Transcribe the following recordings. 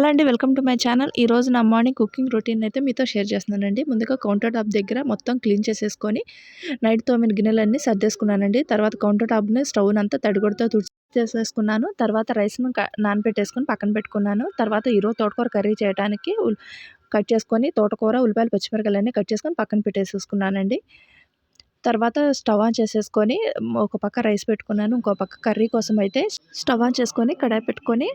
Hello అండి welcome to my channel. ఈ రోజు నా మార్నింగ్ కుకింగ్ రొటీన్ అయితే మీతో షేర్ చేస్తున్నానండి. ముందుగా కౌంటర్ టాప్ దగ్గర మొత్తం క్లీన్ చేసేసుకొని నైట్ తోమిన గిన్నెలన్నీ సర్దేసుకున్నానండి. తర్వాత కౌంటర్ టాప్ని స్టవ్ అంతా తడిగొడితో తుడిచి చేసేసుకున్నాను తర్వాత రైస్ను నానబెట్టేసుకొని పక్కన పెట్టుకున్నాను. తర్వాత ఈరోజు తోటకూర కర్రీ చేయడానికి కట్ చేసుకొని తోటకూర ఉల్లిపాయలు పచ్చిమిరకాయలన్నీ కట్ చేసుకొని పక్కన పెట్టేసేసుకున్నానండి. తర్వాత స్టవ్ ఆన్ చేసేసుకొని ఒక పక్క రైస్ పెట్టుకున్నాను ఇంకో పక్క కర్రీ కోసం అయితే స్టవ్ ఆన్ చేసుకొని కడాయి పెట్టుకొని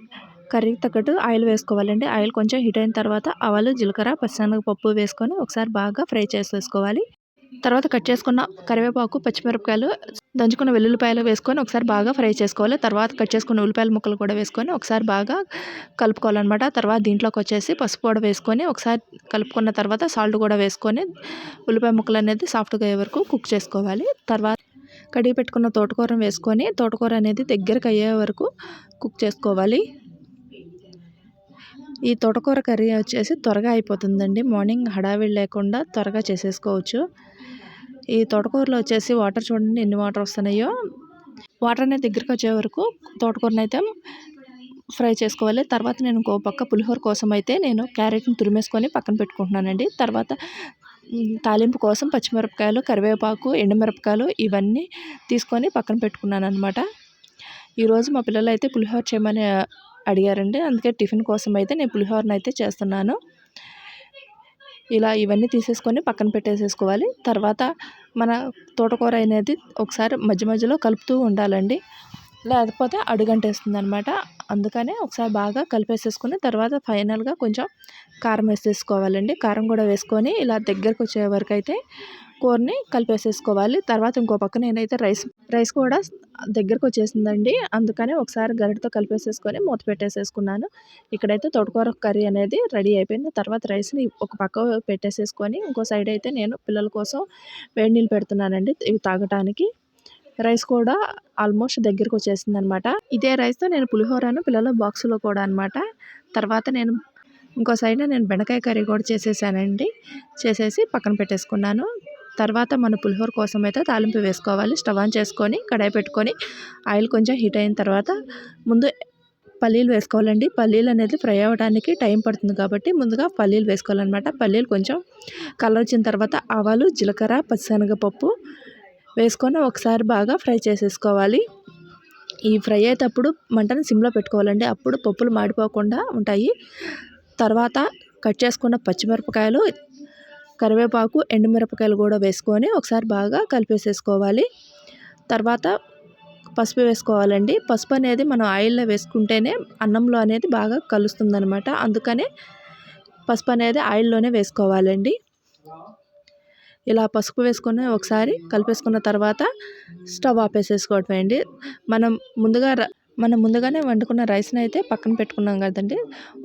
కర్రీకి తగ్గట్టు ఆయిల్ వేసుకోవాలండి. ఆయిల్ కొంచెం హీట్ అయిన తర్వాత ఆవాలు జీలకర్ర పచ్చిశనగపప్పు వేసుకొని ఒకసారి బాగా ఫ్రై చేసేసుకోవాలి. తర్వాత కట్ చేసుకున్న కరివేపాకు పచ్చిమిరపకాయలు దంచుకున్న వెల్లుల్లిపాయలు వేసుకొని ఒకసారి బాగా ఫ్రై చేసుకోవాలి. తర్వాత కట్ చేసుకున్న ఉల్లిపాయల ముక్కలు కూడా వేసుకొని ఒకసారి బాగా కలుపుకోవాలన్నమాట. తర్వాత దీంట్లోకి వచ్చేసి పసుపు కూడా వేసుకొని ఒకసారి కలుపుకున్న తర్వాత సాల్ట్ కూడా వేసుకొని ఉల్లిపాయ ముక్కలు అనేది సాఫ్ట్గా అయ్యే వరకు కుక్ చేసుకోవాలి. తర్వాత కడిగి పెట్టుకున్న తోటకూర వేసుకొని తోటకూర అనేది దగ్గరకు అయ్యే వరకు కుక్ చేసుకోవాలి. ఈ తోటకూర కర్రీ వచ్చేసి త్వరగా అయిపోతుందండి. మార్నింగ్ హడావిడి లేకుండా త్వరగా చేసేసుకోవచ్చు. ఈ తోటకూరలో వచ్చేసి వాటర్ చూడండి ఎన్ని వాటర్ వస్తున్నాయో. వాటర్ అనేది దగ్గరికి వచ్చే వరకు తోటకూరని అయితే ఫ్రై చేసుకోవాలి. తర్వాత నేను ఇంకో పక్క పులిహోర కోసం అయితే నేను క్యారెట్ని తురిమేసుకొని పక్కన పెట్టుకుంటున్నానండి. తర్వాత తాలింపు కోసం పచ్చిమిరపకాయలు కరివేపాకు ఎండుమిరపకాయలు ఇవన్నీ తీసుకొని పక్కన పెట్టుకున్నాను అనమాట ఈరోజు మా పిల్లలు అయితే పులిహోర చేయమని అడిగారండి. అందుకే టిఫిన్ కోసం అయితే నేను పులిహోరను అయితే చేస్తున్నాను. ఇలా ఇవన్నీ తీసేసుకొని పక్కన పెట్టేసేసుకోవాలి. తర్వాత మన తోటకూర అనేది ఒకసారి మధ్య మధ్యలో కలుపుతూ ఉండాలండి. లేకపోతే అడుగంటేస్తుంది అనమాట అందుకనే ఒకసారి బాగా కలిపేసేసుకుని తర్వాత ఫైనల్గా కొంచెం కారం వేసేసుకోవాలండి. కారం కూడా వేసుకొని ఇలా దగ్గరకు వచ్చే వరకు అయితే కూరని కలిపేసేసుకోవాలి. తర్వాత ఇంకో పక్క నేనైతే రైస్ రైస్ కూడా దగ్గరకు వచ్చేసిందండి. అందుకని ఒకసారి గరిటతో కలిపేసేసుకొని మూత పెట్టేసేసుకున్నాను. ఇక్కడైతే తోటకూర కర్రీ అనేది రెడీ అయిపోయింది. తర్వాత రైస్ని ఒక పక్క పెట్టేసేసుకొని ఇంకో సైడ్ అయితే నేను పిల్లల కోసం వేడి నీళ్ళు పెడుతున్నానండి. ఇవి తాగటానికి. రైస్ కూడా ఆల్మోస్ట్ దగ్గరకు వచ్చేసింది అనమాట ఇదే రైస్తో నేను పులిహోరను పిల్లల బాక్సులో కూడా అనమాట. తర్వాత నేను ఇంకో సైడ్ నేను బెండకాయ కర్రీ కూడా చేసేసానండి. చేసేసి పక్కన పెట్టేసుకున్నాను. తర్వాత మన పులిహోర కోసం అయితే తాలింపు వేసుకోవాలి. స్టవ్ ఆన్ చేసుకొని కడాయి పెట్టుకొని ఆయిల్ కొంచెం హీట్ అయిన తర్వాత ముందు పల్లీలు వేసుకోవాలండి. పల్లీలు అనేది ఫ్రై అవ్వడానికి టైం పడుతుంది కాబట్టి ముందుగా పల్లీలు వేసుకోవాలన్నమాట. పల్లీలు కొంచెం కలర్ వచ్చిన తర్వాత ఆవాలు జీలకర్ర పచ్చిశనగపప్పు వేసుకొని ఒకసారి బాగా ఫ్రై చేసేసుకోవాలి. ఈ ఫ్రై అయ్యేటప్పుడు మంటను సిమ్లో పెట్టుకోవాలండి. అప్పుడు పప్పులు మాడిపోకుండా ఉంటాయి. తర్వాత కట్ చేసుకున్న పచ్చిమిరపకాయలు కరివేపాకు ఎండుమిరపకాయలు కూడా వేసుకొని ఒకసారి బాగా కలిపేసేసుకోవాలి. తర్వాత పసుపు వేసుకోవాలండి. పసుపు అనేది మనం ఆయిల్లో వేసుకుంటేనే అన్నంలో అనేది బాగా కలుస్తుంది అనమాట అందుకనే పసుపు అనేది ఆయిల్లోనే వేసుకోవాలండి. ఇలా పసుపు వేసుకొని ఒకసారి కలిపేసుకున్న తర్వాత స్టవ్ ఆపేసేసుకోవటం అండి. మనం ముందుగా మనం ముందుగానే వండుకున్న రైస్ని అయితే పక్కన పెట్టుకున్నాం కదండి.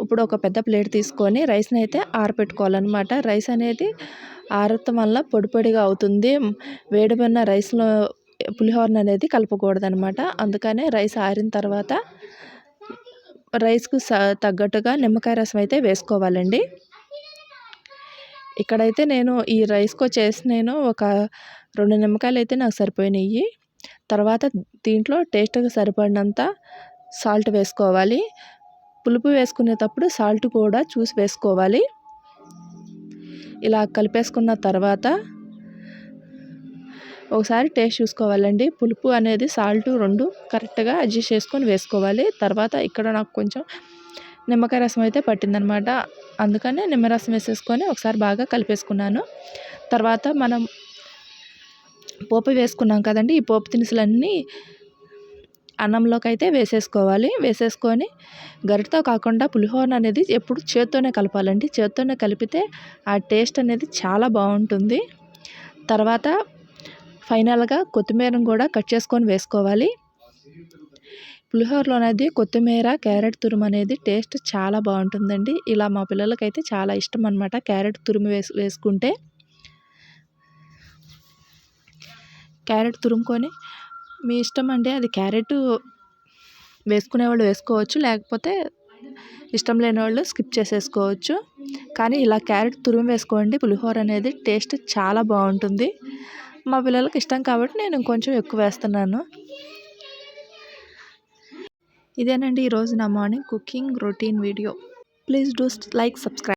ఇప్పుడు ఒక పెద్ద ప్లేట్ తీసుకొని రైస్ని అయితే ఆరపెట్టుకోవాలన్నమాట. రైస్ అనేది ఆరటం వల్ల పొడి పొడిగా అవుతుంది. వేడిపోయిన రైస్లో పులిహోరన అనేది కలపకూడదనమాట అందుకనే రైస్ ఆరిన తర్వాత రైస్కు తగ్గట్టుగా నిమ్మకాయ రసం అయితే వేసుకోవాలండి. ఇక్కడైతే నేను ఈ రైస్కి వచ్చేసి నేను ఒక రెండు నిమ్మకాయలు అయితే నాకు సరిపోయినాయి తర్వాత దీంట్లో టేస్ట్గా సరిపడినంత సాల్ట్ వేసుకోవాలి. పులుపు వేసుకునేటప్పుడు సాల్ట్ కూడా చూసి వేసుకోవాలి. ఇలా కలిపేసుకున్న తర్వాత ఒకసారి టేస్ట్ చూసుకోవాలండి. పులుపు అనేది సాల్ట్ రెండు కరెక్ట్గా అడ్జస్ట్ చేసుకొని వేసుకోవాలి. తర్వాత ఇక్కడ నాకు కొంచెం నిమ్మకాయ రసం అయితే పట్టిందనమాట. అందుకనే నిమ్మరసం వేసేసుకొని ఒకసారి బాగా కలిపేసుకున్నాను. తర్వాత మనం పోపు వేసుకున్నాం కదండి ఈ పోపు దినుసులన్నీ అన్నంలోకి అయితే వేసేసుకోవాలి. వేసేసుకొని గరిటతో కాకుండా పులిహోర అనేది ఎప్పుడు చేత్తోనే కలపాలండి. చేత్తోనే కలిపితే ఆ టేస్ట్ అనేది చాలా బాగుంటుంది. తర్వాత ఫైనల్గా కొత్తిమీరను కూడా కట్ చేసుకొని వేసుకోవాలి. పులిహోరలో అనేది కొత్తిమీర క్యారెట్ తురుము అనేది టేస్ట్ చాలా బాగుంటుందండి. ఇలా మా పిల్లలకైతే చాలా ఇష్టం అనమాట క్యారెట్ తురుము వేసు వేసుకుంటే. క్యారెట్ తురుముకొని మీ ఇష్టం అండి అది క్యారెట్ వేసుకునే వాళ్ళు వేసుకోవచ్చు లేకపోతే ఇష్టం లేని వాళ్ళు స్కిప్ చేసేసుకోవచ్చు. కానీ ఇలా క్యారెట్ తురుము వేసుకోండి పులిహోర అనేది టేస్ట్ చాలా బాగుంటుంది. మా పిల్లలకి ఇష్టం కాబట్టి నేను కొంచెం ఎక్కువ వేస్తున్నాను. ఇదేనండి ఈరోజు నా morning cooking routine video. Please do like subscribe.